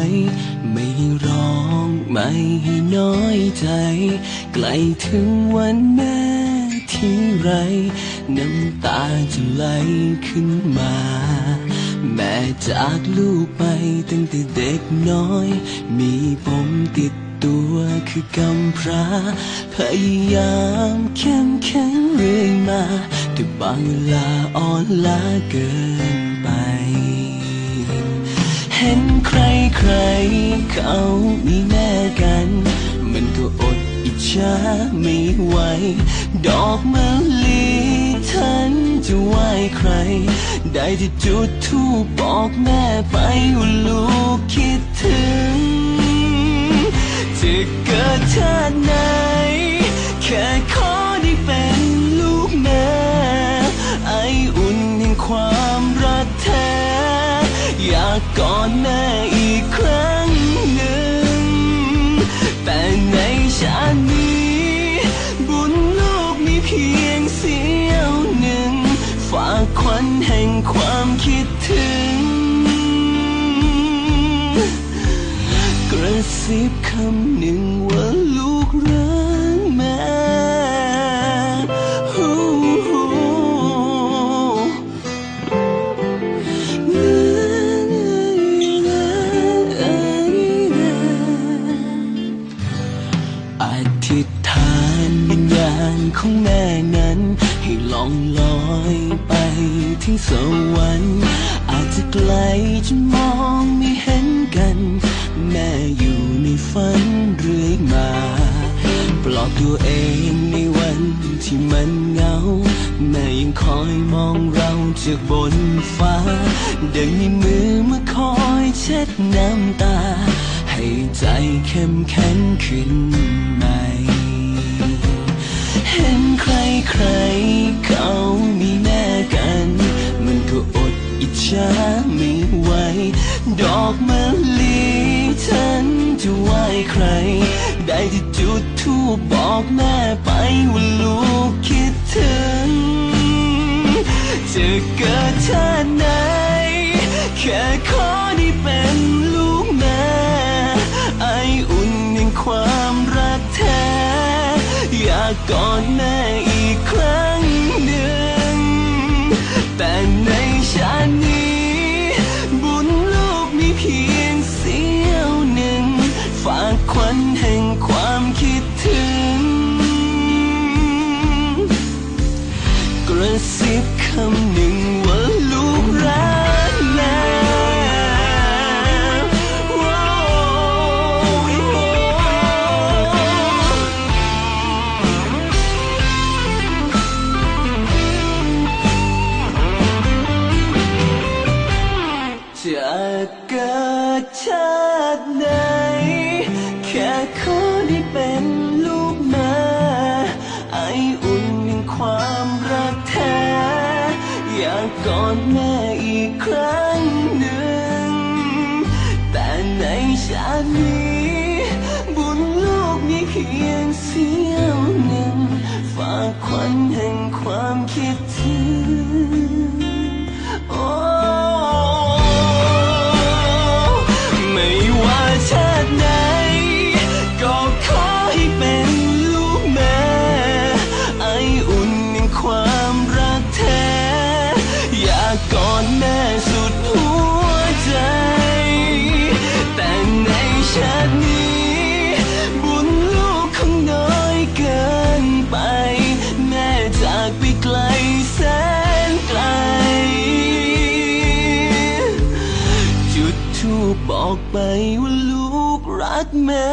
ไว้ไม่ให้ร้องไม่ให้น้อยใจ ใกล้ถึงวันแม่ที่ไร น้ำตาจะไหลขึ้นมา แม่จากลูกไปตั้งแต่เด็กน้อย มีผมติดตัวคือกำพร้าพยายามเข้มแข็งเรื่อยมา แต่บางเวลาอ่อนล้าเกินไป เห็นใคร ใครเขามีแม่กัน มันก็อดอิจฉาไม่ไหว ดอกมะลิฉันจะไหวใคร ได้แต่จุดทูปบอกแม่ไปว่าลูกคิดถึง จะเกิดชาติไหน แค่ขอได้เป็นลูกแม่ ไออุ่นแห่งความรักแท้ อยากกอดแม่ อีกครั้งหนึ่ง แต่ในชาตินี้ บุญลูกมีเพียงเสี้ยวหนึ่ง ฝากควันแห่งความคิดถึง กระซิบคำหนึ่งว่าลูกรัก ญญาณของแม่นั้น ให้ล่องลอยไปถึงสวรรค์อาจจะไกลจนมองไม่เห็นกัน แม่อยู่ในฝันเรื่อยมา ปลอบตัวเองในวันที่มันเหงา แม่ยังคอยมองเราจากบนฟ้าดังมีมือมาคอยเช็ดน้ำตา ให้ใจเข้มแข็งขึ้นใหม่ ดอกมะลิฉันจะไหว้ใคร ได้ที่จุดทูปบอกแม่ไปว่าลูกคิดถึง จะเกิดชาติไหน แค่ขอได้เป็นลูกแม่ ไออุ่นแห่งความรักแท้ อยากกอดแม่อีกครั้ง ระซิบคำหนึ่งว่าลูกรักแม่โอ้จะเกิด อดแม่อีกครั้งหนึ่ง แต่ในชาตินี้ บุญลูกมีเพียงเสี้ยวหนึ่ง ฝากควันแห่งความคิดถึง อกไปว่าลูกรักแม่